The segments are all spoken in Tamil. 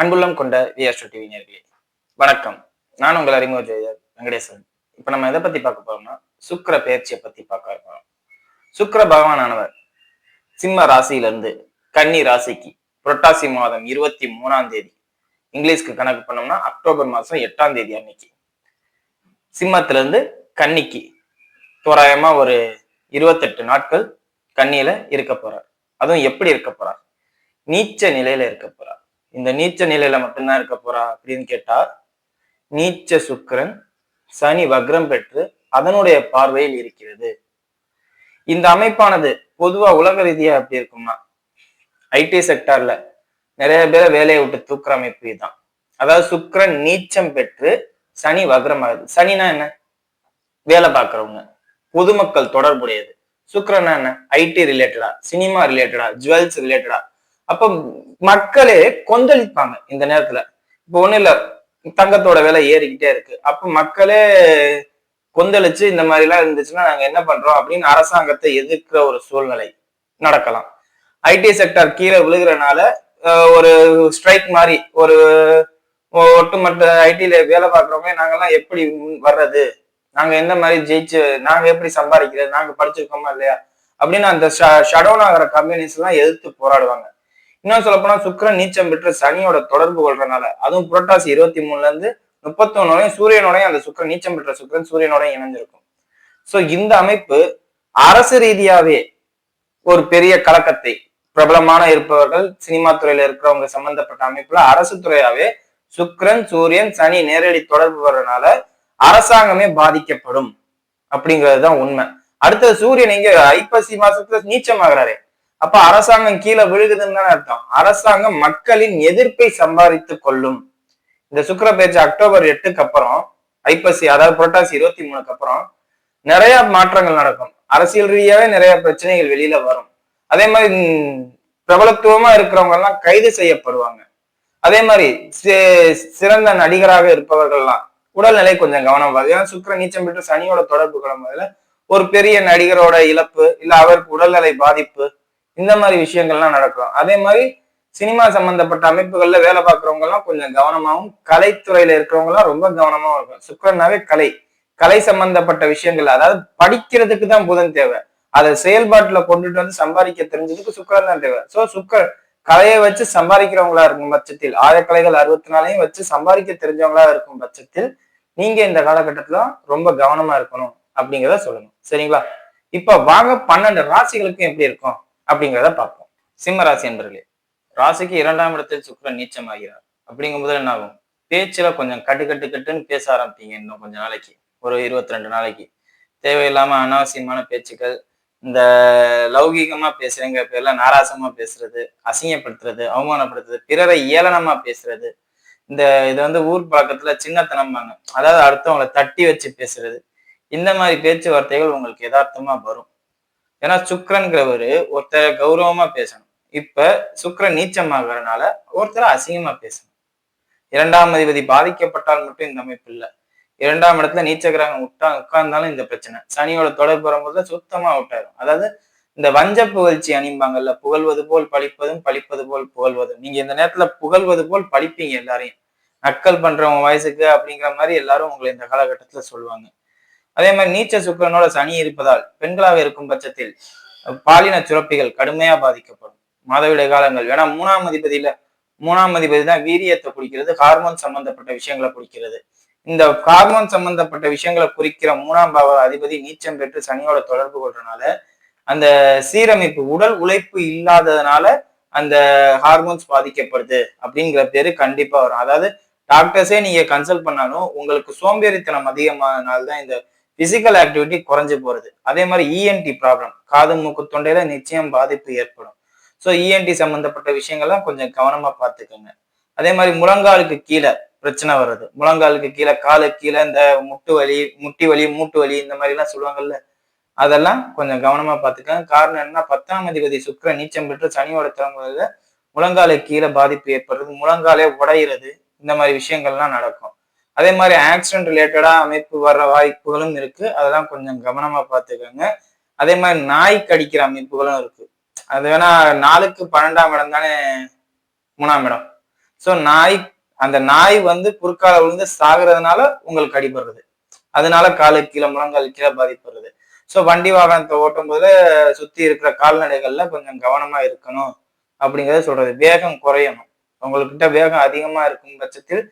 அன்புள்ளம் கொண்ட விஆர்ஷோ டிவி நேர்களே வணக்கம். நான் உங்கள் அறிமுக ஜோதிடர் வெங்கடேசன். இப்போ நம்ம எதை பத்தி பார்க்க போறோம்னா சுக்கிர பெயர்ச்சியை பத்தி பார்க்க இருக்கிறோம் சுக்கர பகவானவர் சிம்ம ராசியிலிருந்து கன்னி ராசிக்கு புரட்டாசி மாதம் இருபத்தி மூணாம் தேதி இங்கிலீஷ்க்கு கணக்கு பண்ணோம்னா அக்டோபர் மாதம் எட்டாம் தேதி அன்னைக்கு. சிம்மத்திலிருந்து கன்னிக்கு தோராயமா ஒரு இருபத்தெட்டு நாட்கள் கன்னியில இருக்க போறார். அதுவும் எப்படி இருக்க போறார்? நீச்ச நிலையில இருக்க போறார். இந்த நீச்ச நிலையில மட்டும்தான் இருக்க போறா அப்படின்னு கேட்டா நீச்ச சுக்கரன் சனி வக்ரம் பெற்று அதனுடைய பார்வையில் இருக்கிறது. இந்த அமைப்பானது பொதுவா உலக ரீதியா எப்படி இருக்கும்னா ஐடி செக்டார்ல நிறைய பேரை வேலையை விட்டு தூக்குற அமைப்பு இதுதான். அதாவது சுக்கரன் நீச்சம் பெற்று சனி வக்ரம் ஆகுது. சனினா என்ன? வேலை பார்க்கறவங்க. பொதுமக்கள் தொடர்புடையது. சுக்கிரனா என்ன? ஐடி ரிலேட்டடா சினிமா ரிலேட்டடா ஜுவல்ஸ் ரிலேட்டடா அப்ப மக்களே கொந்தளிப்பாங்க இந்த நேரத்துல. இப்போ ஒண்ணு இல்ல தங்கத்தோட விலை ஏறிக்கிட்டே இருக்கு. அப்ப மக்களே கொந்தளிச்சு இந்த மாதிரி எல்லாம் இருந்துச்சுன்னா நாங்க என்ன பண்றோம் அப்படின்னு அரசாங்கத்தை எதிர்க்கிற ஒரு சூழ்நிலை நடக்கலாம். ஐடி செக்டர் கீழே விழுகிறனால ஒரு ஸ்ட்ரைக் மாதிரி ஒரு ஒட்டுமொத்த ஐடில வேலை பார்க்குறவங்க நாங்கெல்லாம் எப்படி வர்றது? நாங்க எந்த மாதிரி ஜெயிச்சு நாங்க எப்படி சம்பாதிக்கிறது? நாங்க படிச்சிருக்கோமா இல்லையா? அப்படின்னு அந்த ஷடோன் ஆகிற கம்பெனிஸ் எல்லாம் எதிர்த்து போராடுவாங்க. இன்னும் சொல்ல போனா சுக்கரன் நீச்சம் பெற்று சனியோட தொடர்பு கொள்றதுனால அதுவும் புரட்டாசி இருபத்தி மூணுல இருந்து முப்பத்தொன்னோடையும் சூரியனோடையும் அந்த சுக்கரன் நீச்சம் பெற்ற சுக்கிரன் சூரியனோடையும் இணைஞ்சிருக்கும். சோ இந்த அமைப்பு அரசு ரீதியாவே ஒரு பெரிய கலக்கத்தை பிரபலமான இருப்பவர்கள் சினிமா துறையில இருக்கிறவங்க சம்பந்தப்பட்ட அமைப்புல அரசு துறையாவே சுக்ரன் சூரியன் சனி நேரடி தொடர்பு வர்றதுனால அரசாங்கமே பாதிக்கப்படும். அப்படிங்கிறது தான் உண்மை. அடுத்தது சூரியன் இங்க ஐப்பசி மாசத்துல நீச்சம் நீச்சமாகறாரு. அப்ப அரசாங்கம் கீழே விழுகுதுன்னு தானே அர்த்தம். அரசாங்கம் மக்களின் எதிர்ப்பை சம்பாதித்து கொள்ளும். இந்த சுக்கிர பேச்சு அக்டோபர் எட்டுக்கு அப்புறம் ஐப்பசி அதாவது புரட்டாசி இருபத்தி மூணுக்கு அப்புறம் நிறைய மாற்றங்கள் நடக்கும். அரசியல் ரீதியாவே நிறைய பிரச்சனைகள் வெளியில வரும். அதே மாதிரி பிரபலத்துவமா இருக்கிறவங்க எல்லாம் கைது செய்யப்படுவாங்க. அதே மாதிரி சிறந்த நடிகராக இருப்பவர்கள்லாம் உடல்நிலை கொஞ்சம் கவனம் வருது ஏன்னா சுக்கிர நீச்சம் பெற்று சனியோட தொடர்பு கிளம்புறதுல ஒரு பெரிய நடிகரோட இழப்பு இல்ல அவருக்கு உடல்நிலை பாதிப்பு இந்த மாதிரி விஷயங்கள்லாம் நடக்கும். அதே மாதிரி சினிமா சம்பந்தப்பட்ட அமைப்புகள்ல வேலை பார்க்கறவங்க எல்லாம் கொஞ்சம் கவனமாவும் கலைத்துறையில இருக்கிறவங்க எல்லாம் ரொம்ப கவனமாவும் இருக்கும் சுக்கரனாவே கலை. கலை சம்பந்தப்பட்ட விஷயங்கள் அதாவது படிக்கிறதுக்கு தான் புதன் தேவை. அதை செயல்பாட்டுல கொண்டுட்டு வந்து சம்பாதிக்க தெரிஞ்சதுக்கு சுக்கரன் தான் தேவை. சோ சுக்கர் கலையை வச்சு சம்பாதிக்கிறவங்களா இருக்கும் பட்சத்தில் ஆயக்கலைகள் அறுபத்தி நாளையும் வச்சு சம்பாதிக்க தெரிஞ்சவங்களா இருக்கும் பட்சத்தில் நீங்க இந்த காலகட்டத்துல ரொம்ப கவனமா இருக்கணும் அப்படிங்கிறத சொல்லணும். சரிங்களா? இப்ப வாங்க பன்னெண்டு ராசிகளுக்கும் எப்படி இருக்கும்? அப்படிங்கிறத பார்ப்போம். சிம்ம ராசி என்பர்களே ராசிக்கு இரண்டாம் இடத்தில் சுக்கிரன் நீச்சமாகிறார். அப்படிங்கும்போது என்ன ஆகும்? பேச்சுல கொஞ்சம் கட்டு கட்டு கட்டுன்னு பேச ஆரம்பிப்பீங்க இன்னும் கொஞ்ச நாளைக்கு. ஒரு இருபத்தி ரெண்டு நாளைக்கு. தேவையில்லாம அனாவசியமான பேச்சுக்கள் இந்த லௌகீகமா பேசுறேங்கிற பேர்ல நாராசமா பேசுறது அசிங்கப்படுத்துறது அவமானப்படுத்துறது பிறரை ஏளனமா பேசுறது. இந்த இது வந்து ஊர் பழக்கத்துல சின்னத்தனம்பாங்க. அதாவது அடுத்தவங்களை தட்டி வச்சு பேசுறது. இந்த மாதிரி பேச்சுவார்த்தைகள் உங்களுக்கு யதார்த்தமா வரும். ஏன்னா சுக்கிரன்கிறவரு ஒருத்தரை கௌரவமா பேசணும். இப்ப சுக்கிரன் நீச்சமாகறனால ஒருத்தரை அசிங்கமா பேசணும். இரண்டாம் அதிபதி பாதிக்கப்பட்டால் மட்டும் இந்த அமைப்பு இல்லை. இரண்டாம் இடத்துல நீச்சகிரகம் உட்கா உட்கார்ந்தாலும் இந்த பிரச்சனை. சனியோட தொடர்பு வரும்போது சுத்தமா விட்டாரும் அதாவது இந்த வஞ்ச புகழ்ச்சி அணிம்பாங்கல்ல புகழ்வது போல் பழிப்பதும் பழிப்பது போல் புகழ்வதும். நீங்க இந்த நேரத்துல புகழ்வது போல் படிப்பீங்க எல்லாரையும். நக்கல் பண்றவங்க வயசுக்கு அப்படிங்கிற மாதிரி எல்லாரும் உங்களை இந்த காலகட்டத்துல சொல்லுவாங்க. அதே மாதிரி நீச்ச சுக்கரனோட சனி இருப்பதால் பெண்களாக இருக்கும் பட்சத்தில் பாலின சுரப்பிகள் கடுமையா பாதிக்கப்படும். மாதவிட காலங்கள். ஏன்னா மூணாம் அதிபதியில மூணாம் அதிபதி தான் வீரியத்தை குறிக்கிறது ஹார்மோன் சம்பந்தப்பட்ட விஷயங்களை குறிக்கிறது. இந்த ஹார்மோன் சம்பந்தப்பட்ட விஷயங்களை குறிக்கிற மூணாம் பாவ அதிபதி நீச்சம் பெற்று சனியோட தொடர்பு கொள்றதுனால அந்த சீரமைப்பு உடல் உழைப்பு இல்லாததுனால அந்த ஹார்மோன்ஸ் பாதிக்கப்படுது அப்படிங்கிற பேரு கண்டிப்பா வரும். அதாவது டாக்டர்ஸே நீங்க கன்சல்ட் பண்ணாலும் உங்களுக்கு சோம்பேறித்தனம் அதிகமானதுனால தான் இந்த பிசிக்கல் ஆக்டிவிட்டி குறைஞ்சு போறது. அதே மாதிரி இஎன்டி ப்ராப்ளம் காது மூக்கு தொண்டையில நிச்சயம் பாதிப்பு ஏற்படும். ஸோ இஎன்டி சம்மந்தப்பட்ட விஷயங்கள்லாம் கொஞ்சம் கவனமா பார்த்துக்கோங்க. அதே மாதிரி முழங்காலுக்கு கீழே பிரச்சனை வர்றது. முழங்காலுக்கு கீழே காலுக்கு கீழே இந்த முட்டு வலி முட்டி வலி மூட்டு வலி இந்த மாதிரி எல்லாம் சொல்லுவாங்கல்ல அதெல்லாம் கொஞ்சம் கவனமா பார்த்துக்கோங்க. காரணம் என்ன பத்தாம் அதிபதி சுக்கர நீச்சம் பெற்று சனியோட திறமையில முழங்காலுக்கு கீழே பாதிப்பு ஏற்படுறது. முழங்காலே உடையிறது. இந்த மாதிரி விஷயங்கள்லாம் நடக்கும். அதே மாதிரி ஆக்சிடென்ட் ரிலேட்டடா அமைப்பு வர்ற வாய்ப்புகளும் இருக்கு. அதெல்லாம் கொஞ்சம் கவனமா பார்த்துக்கோங்க. அதே மாதிரி நாய் கடிக்கிற அமைப்புகளும் இருக்கு. அது வேணா நாளுக்கு பன்னெண்டாம் இடம் தானே? மூணாம் இடம். ஸோ நாய் அந்த நாய் வந்து குறுக்கால விழுந்து சாகுறதுனால உங்களுக்கு அடிபடுறது. அதனால காலு கீழே முழங்கால் கீழே பாதிப்படுறது. ஸோ வண்டி வாகனத்தை ஓட்டும் போது சுத்தி இருக்கிற கால்நடைகள்ல கொஞ்சம் கவனமா இருக்கணும். அப்படிங்கறத சொல்றது. வேகம் குறையணும். உங்கள்கிட்ட வேகம் அதிகமா இருக்கும் பட்சத்தில்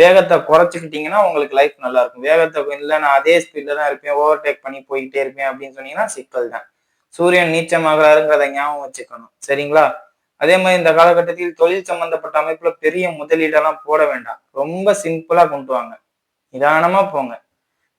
வேகத்தை குறைச்சிக்கிட்டீங்கன்னா உங்களுக்கு லைஃப் நல்லா இருக்கும் வேகத்தை இல்லை நான் அதே ஸ்பீட்ல தான் இருப்பேன் ஓவர்டேக் பண்ணி போய்கிட்டே இருப்பேன் அப்படின்னு சொன்னீங்கன்னா சிக்கல் தான். சூரியன் நீச்சமாகிறாருங்கிறத ஞாபகம் வச்சுக்கணும். சரிங்களா? அதே மாதிரி இந்த காலகட்டத்தில் தொழில் சம்பந்தப்பட்ட அமைப்புல பெரிய முதலீடெல்லாம் போட வேண்டாம். ரொம்ப சிம்பிளா கொண்டு வாங்க. நிதானமா போங்க.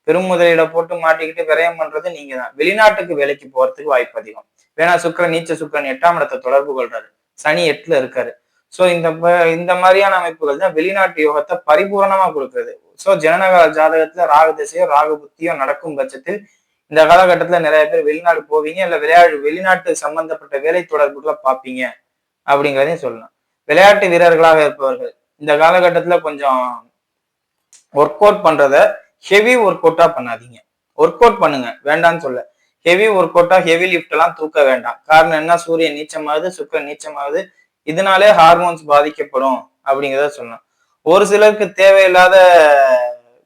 பெரும் முதலீட போட்டு மாட்டிக்கிட்டு விரயம் பண்றது நீங்க தான். வெளிநாட்டுக்கு வேலைக்கு போறதுக்கு வாய்ப்பு அதிகம். வேணா சுக்கரன் நீச்ச சுக்கரன் எட்டாம் இடத்தை தொடர்பு கொள்றாரு. சனி எட்டுல இருக்காரு. ஸோ இந்த இந்த மாதிரியான அமைப்புகள் தான் வெளிநாட்டு யோகத்தை பரிபூரணமா கொடுக்குறது. ஸோ ஜனநக ஜாதகத்துல ராகு திசையோ ராகு புத்தியோ நடக்கும் பட்சத்தில் இந்த காலகட்டத்துல நிறைய பேர் வெளிநாடு போவீங்க இல்ல விளையாடு வெளிநாட்டு சம்பந்தப்பட்ட வேலை தொடர்புகளை பார்ப்பீங்க அப்படிங்கிறதையும் சொல்லலாம். விளையாட்டு வீரர்களாக இருப்பவர்கள் இந்த காலகட்டத்துல கொஞ்சம் ஒர்க் அவுட் பண்றத ஹெவி ஒர்க் அவுட்டா பண்ணாதீங்க. ஒர்க் அவுட் பண்ணுங்க வேண்டாம்னு சொல்ல. ஹெவி ஒர்க் அவுட்டா ஹெவி லிஃப்ட் எல்லாம் தூக்க வேண்டாம். காரணம் என்ன? சூரியன் நீச்சமாகுது சுக்கரன் நீச்சமாகுது இதனாலே ஹார்மோன்ஸ் பாதிக்கப்படும் அப்படிங்கிறத சொல்லலாம் ஒரு சிலருக்கு தேவையில்லாத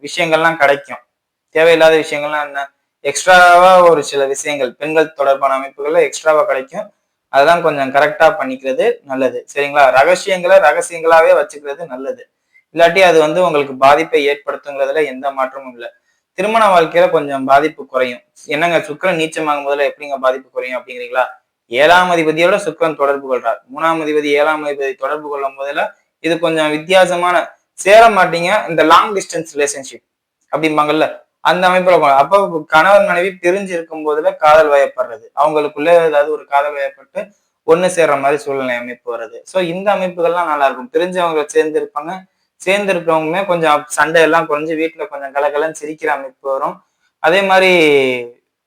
விஷயங்கள்லாம் கிடைக்கும். தேவையில்லாத விஷயங்கள்லாம் என்ன? எக்ஸ்ட்ராவா ஒரு சில விஷயங்கள் பெண்கள் தொடர்பான அமைப்புகள்ல எக்ஸ்ட்ராவா கிடைக்கும். அதெல்லாம் கொஞ்சம் கரெக்டா பண்ணிக்கிறது நல்லது. சரிங்களா? ரகசியங்களை ரகசியங்களாவே வச்சுக்கிறது நல்லது. இல்லாட்டி அது வந்து உங்களுக்கு பாதிப்பை ஏற்படுத்துங்கிறதுல எந்த மாற்றமும் இல்லை. திருமண வாழ்க்கையில கொஞ்சம் பாதிப்பு குறையும். என்னங்க? சுக்கரன் நீச்சமாகும் போதுல எப்படிங்க பாதிப்பு குறையும் அப்படிங்கிறீங்களா? ஏழாம் அதிபதியோட சுக்கரன் தொடர்பு கொள்றார். மூணாம் அதிபதி ஏழாம் அதிபதி தொடர்பு கொள்ளும் போதுல இது கொஞ்சம் வித்தியாசமான சேர மாட்டீங்க. இந்த லாங் டிஸ்டன்ஸ் ரிலேஷன்ஷிப் அப்படிம்பாங்கல்ல அந்த அமைப்புல அப்போ கணவன் மனைவி பிரிஞ்சு இருக்கும் போதுல காதல் வயப்படுறது. அவங்களுக்குள்ள ஏதாவது ஒரு காதல் வயப்பட்டு ஒண்ணு சேர்ற மாதிரி சூழ்நிலை அமைப்பு வருது. ஸோ இந்த அமைப்புகள்லாம் நல்லா இருக்கும் பிரிஞ்சவங்க சேர்ந்து இருப்பாங்க. சேர்ந்து இருக்கிறவங்களுமே கொஞ்சம் சண்டை எல்லாம் குறைஞ்சு வீட்டுல கொஞ்சம் கலகலன்னு சிரிக்கிற அமைப்பு வரும். அதே மாதிரி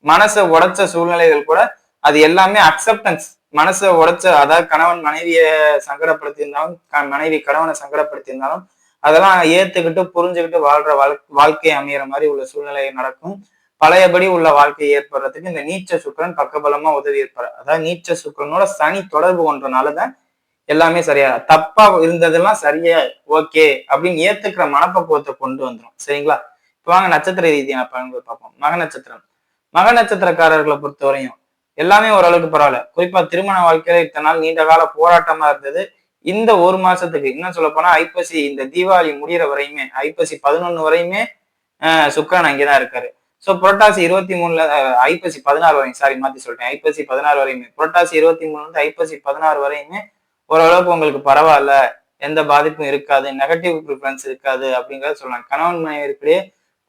மனசை உடைச்ச சூழ்நிலைகள் கூட அது எல்லாமே அக்செப்டன்ஸ் மனசை உடைச்ச அதாவது கணவன் மனைவிய சங்கடப்படுத்தியிருந்தாலும் மனைவி கணவனை சங்கடப்படுத்தியிருந்தாலும் அதெல்லாம் ஏத்துக்கிட்டு புரிஞ்சுக்கிட்டு வாழ்ற வாழ் வாழ்க்கை அமையிற மாதிரி உள்ள சூழ்நிலை நடக்கும். பழையபடி உள்ள வாழ்க்கை ஏற்படுறதுக்கு இந்த நீச்ச சுக்கரன் பக்கபலமா உதவி இருப்பார். அதாவது நீச்ச சுக்கரனோட சனி தொடர்பு கொண்டனாலதான் எல்லாமே சரியா தப்பா இருந்ததெல்லாம் சரியா ஓகே அப்படின்னு ஏத்துக்கிற மனப்பக்குவத்தை கொண்டு வந்துடும் சரிங்களா? இப்போ வாங்க நட்சத்திர ரீதியான பலன்கள் பார்ப்போம். மக நட்சத்திரம் மக நட்சத்திரக்காரர்களை பொறுத்தவரையும் எல்லாமே ஓரளவுக்கு பரவாயில்ல. குறிப்பா திருமண வாழ்க்கையில இத்தனை நாள் நீண்ட கால போராட்டமா இருந்தது. இந்த ஒரு மாசத்துக்கு இன்னும் சொல்ல போனா ஐப்பசி இந்த தீபாவளி முடிகிற வரையுமே ஐப்பசி பதினொன்னு வரையுமே சுக்கரன் அங்கேதான் இருக்காரு. ஸோ புரட்டாசி இருபத்தி மூணுல ஐப்பசி பதினாறு வரையும் சாரி மாத்தி சொல்லிட்டேன். ஐப்பசி பதினாறு வரையுமே. புரட்டாசி இருபத்தி மூணுல இருந்து ஐப்பசி பதினாறு வரையுமே ஓரளவுக்கு உங்களுக்கு பரவாயில்ல. எந்த பாதிப்பும் இருக்காது. நெகட்டிவ் ப்ரிஃபரன்ஸ் இருக்காது அப்படிங்கறத சொல்லலாம். கணவன் மனைவிற்கிடையே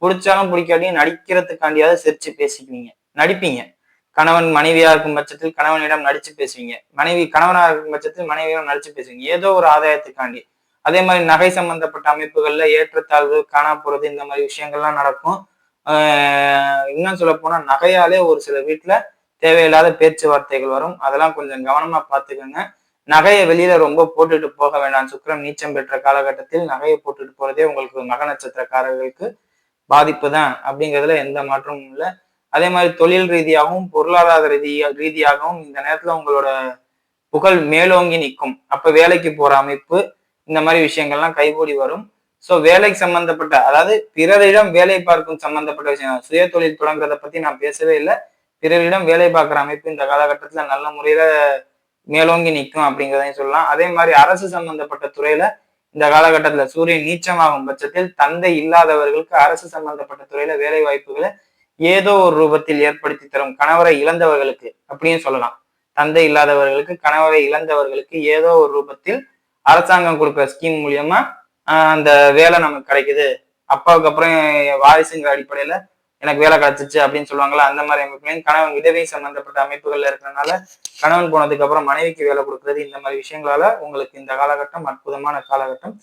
பிடிச்சாலும் பிடிக்காட்டியும் நடிக்கிறதுக்காண்டியாவது சிரிச்சு பேசிக்குவீங்க. நடிப்பீங்க. கணவன் மனைவியா இருக்கும் பட்சத்தில் கணவனிடம் நடிச்சு பேசுவீங்க. மனைவி கணவனா இருக்கும் பட்சத்தில் மனைவியிடம் நடிச்சு பேசுவீங்க. ஏதோ ஒரு ஆதாயத்துக்காண்டி. அதே மாதிரி நகை சம்பந்தப்பட்ட அமைப்புகள்ல ஏற்றத்தாழ்வு காணா போறது இந்த மாதிரி விஷயங்கள்லாம் நடக்கும். இன்னும் சொல்ல போனா நகையாலே ஒரு சில வீட்டுல தேவையில்லாத பேச்சுவார்த்தைகள் வரும். அதெல்லாம் கொஞ்சம் கவனமா பாத்துக்கோங்க நகையை வெளியில ரொம்ப போட்டுட்டு போக வேண்டாம். சுக்கரம் நீச்சம் பெற்ற காலகட்டத்தில் நகையை போட்டுட்டு போறதே உங்களுக்கு மக நட்சத்திரக்காரர்களுக்கு பாதிப்பு தான். அப்படிங்கிறதுல எந்த மாற்றமும் இல்லை. அதே மாதிரி தொழில் ரீதியாகவும் பொருளாதார ரீதியா ரீதியாகவும் இந்த நேரத்துல உங்களோட புகழ் மேலோங்கி நிற்கும். அப்ப வேலைக்கு போற அமைப்பு இந்த மாதிரி விஷயங்கள்லாம் கைகூடி வரும். ஸோ வேலைக்கு சம்பந்தப்பட்ட அதாவது பிறரிடம் வேலை பார்க்கும் சம்பந்தப்பட்ட விஷயம் சுய தொழில் தொடங்குறத பத்தி நான் பேசவே இல்லை. பிறரிடம் வேலை பார்க்குற அமைப்பு இந்த காலகட்டத்துல நல்ல முறையில மேலோங்கி நிற்கும் அப்படிங்கிறதையும் சொல்லலாம். அதே மாதிரி அரசு சம்பந்தப்பட்ட துறையில இந்த காலகட்டத்துல சூரியன் நீச்சமாகும் பட்சத்தில் தந்தை இல்லாதவர்களுக்கு அரசு சம்பந்தப்பட்ட துறையில வேலை வாய்ப்புகளை ஏதோ ஒரு ரூபத்தில் ஏற்படுத்தி தரும் கணவரை இழந்தவர்களுக்கு அப்படின்னு சொல்லலாம். தந்தை இல்லாதவர்களுக்கு கணவரை இழந்தவர்களுக்கு ஏதோ ஒரு ரூபத்தில் அரசாங்கம் கொடுக்குற ஸ்கீம் மூலியமா அந்த வேலை நமக்கு கிடைக்குது. அப்பாவுக்கு அப்புறம் வாரிசுங்கிற அடிப்படையில எனக்கு வேலை கிடைச்சிச்சு அப்படின்னு சொல்லுவாங்களா அந்த மாதிரி அமைப்புகளையும் கணவன் விதவை சம்பந்தப்பட்ட அமைப்புகள்ல இருக்கிறனால கணவன் போனதுக்கு அப்புறம் மனைவிக்கு வேலை கொடுக்கறது இந்த மாதிரி விஷயங்களால உங்களுக்கு இந்த காலகட்டம் அற்புதமான காலகட்டம்.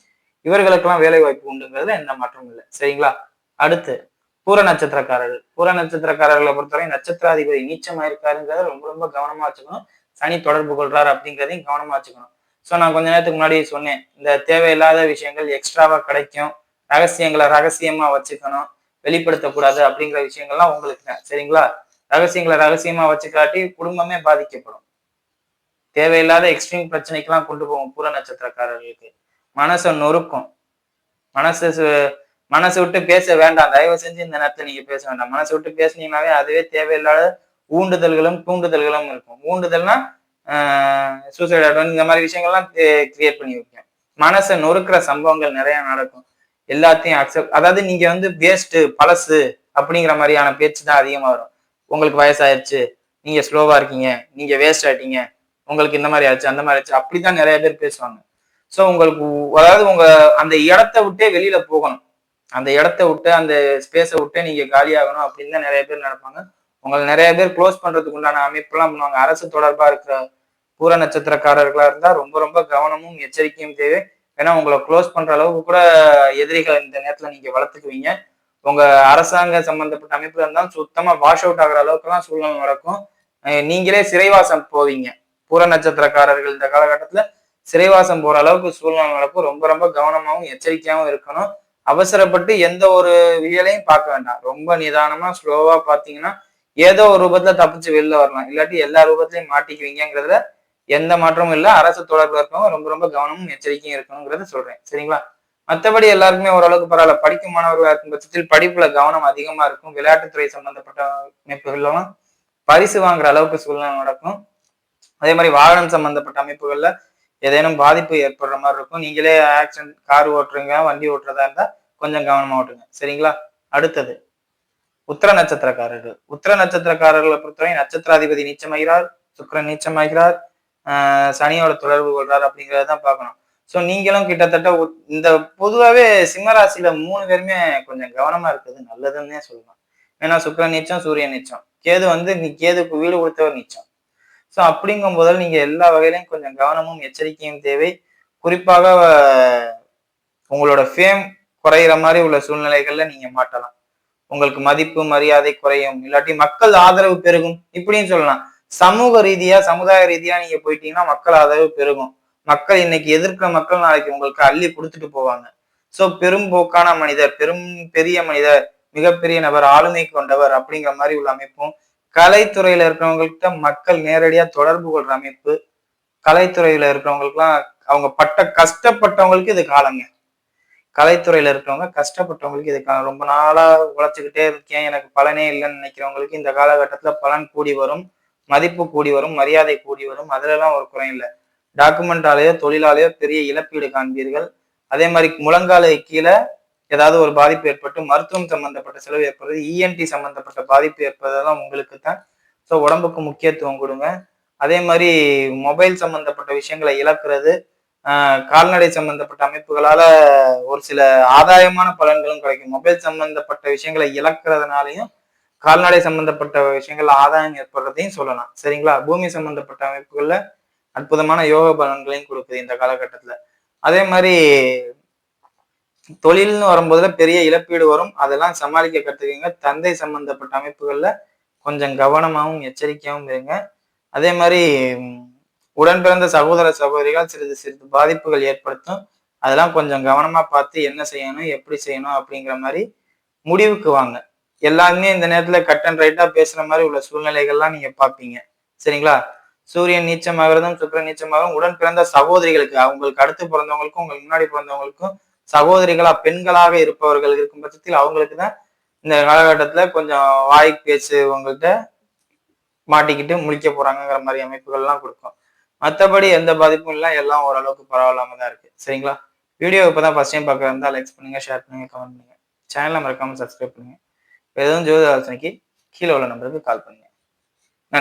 இவர்களுக்கெல்லாம் வேலை வாய்ப்பு உண்டுங்கிறது எந்த மாற்றமும் இல்லை. சரிங்களா? அடுத்து பூர நட்சத்திரக்காரர்கள். பூர நட்சத்திரக்காரர்களை பொறுத்தவரை நட்சத்திராதிபதி நீச்சமாயிருக்காருங்கிறத ரொம்ப ரொம்ப கவனமா வச்சுக்கணும். சனி தொடர்பு கொள்றாரு அப்படிங்கிறதையும் கவனமா வச்சுக்கணும். ஸோ நான் கொஞ்ச நேரத்துக்கு முன்னாடி சொன்னேன். இந்த தேவையில்லாத விஷயங்கள் எக்ஸ்ட்ராவா கிடைக்கும். ரகசியங்களை ரகசியமா வச்சுக்கணும். வெளிப்படுத்தக்கூடாது அப்படிங்கிற விஷயங்கள்லாம் உங்களுக்கு சரிங்களா? ரகசியங்களை ரகசியமா வச்சுக்காட்டி குடும்பமே பாதிக்கப்படும். தேவையில்லாத எக்ஸ்ட்ரீம் பிரச்சனைக்கெல்லாம் கொண்டு போகும் பூர நட்சத்திரக்காரர்களுக்கு. மனசை நொறுக்கும். மனசு மனசு விட்டு பேச வேண்டாம். தயவு செஞ்சு இந்த நேரத்தில் நீங்க பேச வேண்டாம். மனசு விட்டு பேசுனீங்கன்னாவே அதுவே தேவையில்லாத ஊண்டுதல்களும் தூண்டுதல்களும் இருக்கும். ஊண்டுதல்னா சூசைட் அட்வன் இந்த மாதிரி விஷயங்கள்லாம் கிரியேட் பண்ணி வைக்கும். மனசை நொறுக்கிற சம்பவங்கள் நிறைய நடக்கும். எல்லாத்தையும் அக்செப்ட் அதாவது நீங்க வந்து வேஸ்ட்டு பழசு அப்படிங்கிற மாதிரியான பேச்சு தான் அதிகமாக வரும். உங்களுக்கு வயசாயிருச்சு நீங்க ஸ்லோவா இருக்கீங்க நீங்க வேஸ்ட் ஆயிட்டீங்க உங்களுக்கு இந்த மாதிரி ஆச்சு அந்த மாதிரி ஆச்சு அப்படிதான் நிறைய பேர் பேசுவாங்க. ஸோ உங்களுக்கு அதாவது உங்க அந்த இடத்த விட்டே வெளியில போகணும். அந்த இடத்த விட்டு அந்த ஸ்பேஸை விட்டு நீங்க காலியாகணும் அப்படின்னு தான் நிறைய பேர் நடப்பாங்க உங்களை நிறைய பேர் க்ளோஸ் பண்றதுக்கு உண்டான அமைப்பெல்லாம் பண்ணுவாங்க. அரசு தொடர்பா இருக்கிற பூர நட்சத்திரக்காரர்களா இருந்தா ரொம்ப ரொம்ப கவனமும் எச்சரிக்கையும் தேவை. ஏன்னா உங்களை க்ளோஸ் பண்ற அளவுக்கு கூட எதிரிகளை இந்த நேரத்துல நீங்க வளர்த்துக்குவீங்க. உங்க அரசாங்க சம்பந்தப்பட்ட அமைப்புல இருந்தாலும் சுத்தமா வாஷ் அவுட் ஆகுற அளவுக்குலாம் சூழ்நிலை நடக்கும். நீங்களே சிறைவாசம் போவீங்க. பூர நட்சத்திரக்காரர்கள் இந்த காலகட்டத்துல சிறைவாசம் போற அளவுக்கு சூழ்நிலை நடக்கும். ரொம்ப ரொம்ப கவனமாகவும் எச்சரிக்கையாகவும் இருக்கணும். அவசரப்பட்டு எந்த ஒரு வியலையும் பார்க்க வேண்டாம். ரொம்ப நிதானமா ஸ்லோவா பாத்தீங்கன்னா ஏதோ ஒரு ரூபத்துல தப்பிச்சு வெளில வரலாம். இல்லாட்டி எல்லா ரூபத்திலையும் மாட்டிக்குவீங்கிறதுல எந்த மாற்றமும் இல்லை. அரசு தொடர்புல இருக்கவங்க ரொம்ப ரொம்ப கவனமும் எச்சரிக்கையும் இருக்கணுங்கிறத சொல்றேன். சரிங்களா? மற்றபடி எல்லாருக்குமே ஓரளவுக்கு பரவாயில்ல. படிக்கும் மாணவர்களாக இருக்கும் பட்சத்தில் படிப்புல கவனம் அதிகமா இருக்கும். விளையாட்டுத்துறை சம்பந்தப்பட்ட அமைப்புகள்லாம் பரிசு வாங்குற அளவுக்கு சூழ்நிலை நடக்கும். அதே மாதிரி வாகனம் சம்பந்தப்பட்ட அமைப்புகள்ல ஏதேனும் பாதிப்பு ஏற்படுற மாதிரி இருக்கும். நீங்களே ஆக்சிடென்ட் கார் ஓட்டுறீங்க வண்டி ஓட்டுறதா இருந்தால் கொஞ்சம் கவனமாக ஓட்டுங்க. சரிங்களா? அடுத்தது உத்திர நட்சத்திரக்காரர்கள். உத்திர நட்சத்திரக்காரர்களை பொறுத்தவரை நட்சத்திராதிபதி நீச்சமாகிறார் சுக்கரன் நீச்சமாகிறார் சனியோட தொடர்பு கொள்றார் அப்படிங்கிறத தான் பார்க்கணும். ஸோ நீங்களும் கிட்டத்தட்ட இந்த பொதுவாகவே சிம்மராசியில மூணு பேருமே கொஞ்சம் கவனமா இருக்கிறது நல்லதுன்னே சொல்லலாம். ஏன்னா சுக்கரன் நீச்சம் சூரியன் நீச்சம். கேது வந்து நீ கேதுக்கு வீடு கொடுத்தவர் நீச்சம். ஸோ அப்படிங்கும் போதால் நீங்க எல்லா வகையிலையும் கொஞ்சம் கவனமும் எச்சரிக்கையும் தேவை. குறிப்பாக உங்களோட ஃபேம் குறையிற மாதிரி உள்ள சூழ்நிலைகள்ல நீங்க மாட்டலாம் உங்களுக்கு மதிப்பு மரியாதை குறையும். இல்லாட்டி மக்கள் ஆதரவு பெருகும். இப்படின்னு சொல்லலாம். சமூக ரீதியா சமுதாய ரீதியா நீங்க போயிட்டீங்கன்னா மக்கள் ஆதரவு பெருகும். மக்கள் இன்னைக்கு எதிர்க்கிற மக்கள் நாளைக்கு உங்களுக்கு அள்ளி கொடுத்துட்டு போவாங்க. சோ பெரும்போக்கான மனிதர் பெரும் பெரிய மனிதர் மிகப்பெரிய நபர் ஆளுமை கொண்டவர் அப்படிங்கிற மாதிரி உள்ள அமைப்பும் கலைத்துறையில இருக்கிறவங்கள்ட்ட மக்கள் நேரடியா தொடர்பு கொள்ற அமைப்பு கலைத்துறையில இருக்கிறவங்களுக்குலாம் அவங்க பட்ட கஷ்டப்பட்டவங்களுக்கு இது காலங்க. கலைத்துறையில இருக்கிறவங்க கஷ்டப்பட்டவங்களுக்கு இது காலம். ரொம்ப நாளா உழைச்சிக்கிட்டே இருக்கேன். எனக்கு பலனே இல்லைன்னு நினைக்கிறவங்களுக்கு இந்த காலகட்டத்துல பலன் கூடி வரும் மதிப்பு கூடி வரும் மரியாதை கூடி வரும். அதுலலாம் ஒரு குறையும் இல்லை. டாக்குமெண்டாலேயோ தொழிலாலேயோ பெரிய இழப்பீடு காண்பீர்கள். அதே மாதிரி முழங்காலை கீழே ஏதாவது ஒரு பாதிப்பு ஏற்பட்டு மருத்துவம் சம்பந்தப்பட்ட செலவு ஏற்படுறது இஎன்டி சம்பந்தப்பட்ட பாதிப்பு ஏற்படுறதெல்லாம் உங்களுக்கு தான். ஸோ உடம்புக்கு முக்கியத்துவம் கொடுங்க. அதே மாதிரி மொபைல் சம்பந்தப்பட்ட விஷயங்களை இழக்கிறது கால்நடை சம்பந்தப்பட்ட அமைப்புகளால ஒரு சில ஆதாயமான பலன்களும் கிடைக்கும். மொபைல் சம்பந்தப்பட்ட விஷயங்களை இழக்கிறதுனாலையும் கால்நடை சம்பந்தப்பட்ட விஷயங்கள் ஆதாயம் ஏற்படுறதையும் சொல்லலாம். சரிங்களா? பூமி சம்பந்தப்பட்ட அமைப்புகள்ல அற்புதமான யோக பலன்களையும் கொடுக்குது இந்த காலகட்டத்துல. அதே மாதிரி தொழில்னு வரும்போதுல பெரிய இழப்பீடு வரும். அதெல்லாம் சமாளிக்க கத்துக்கங்க. தந்தை சம்பந்தப்பட்ட அமைப்புகளில் கொஞ்சம் கவனமாகவும் எச்சரிக்கையாகவும் இருங்க. அதே மாதிரி உடன் பிறந்த சகோதர சகோதரிகள் சிறிது சிறிது பாதிப்புகள் ஏற்படுத்தும். அதெல்லாம் கொஞ்சம் கவனமாக பார்த்து என்ன செய்யணும் எப்படி செய்யணும் அப்படிங்கிற மாதிரி முடிவுக்கு வாங்க. எல்லாருமே இந்த நேரத்தில் கட் அண்ட் ரைட்டாக பேசுகிற மாதிரி உள்ள சூழ்நிலைகள்லாம் நீங்கள் பார்ப்பீங்க. சரிங்களா? சூரியன் நீச்சமாகிறதும் சுக்கரன் நீச்சமாகவும் உடன் பிறந்த சகோதரிகளுக்கு அவங்களுக்கு அடுத்து பிறந்தவங்களுக்கும் உங்களுக்கு முன்னாடி பிறந்தவங்களுக்கும் சகோதரிகளா பெண்களாக இருப்பவர்கள் இருக்கும் பட்சத்தில் அவங்களுக்கு தான் இந்த காலகட்டத்துல கொஞ்சம் வாய் பேச்சு உங்கள்கிட்ட மாட்டிக்கிட்டு முழிக்க போறாங்கிற மாதிரி அமைப்புகள்லாம் கொடுக்கும். மற்றபடி எந்த பாதிப்பும் இல்லை. எல்லாம் ஓரளவுக்கு பரவாயில்லாம தான் இருக்கு. சரிங்களா? வீடியோ இப்பதான் ஃபர்ஸ்ட் டைம் பார்க்க இருந்தால் லைக்ஸ் பண்ணுங்க ஷேர் பண்ணுங்க கமெண்ட் பண்ணுங்க. சேனலை மறக்காம சப்ஸ்கிரைப் பண்ணுங்க. எதுவும் ஜோதி ஆலோசனைக்கு கீழே உள்ள நம்பருக்கு கால் பண்ணுங்க.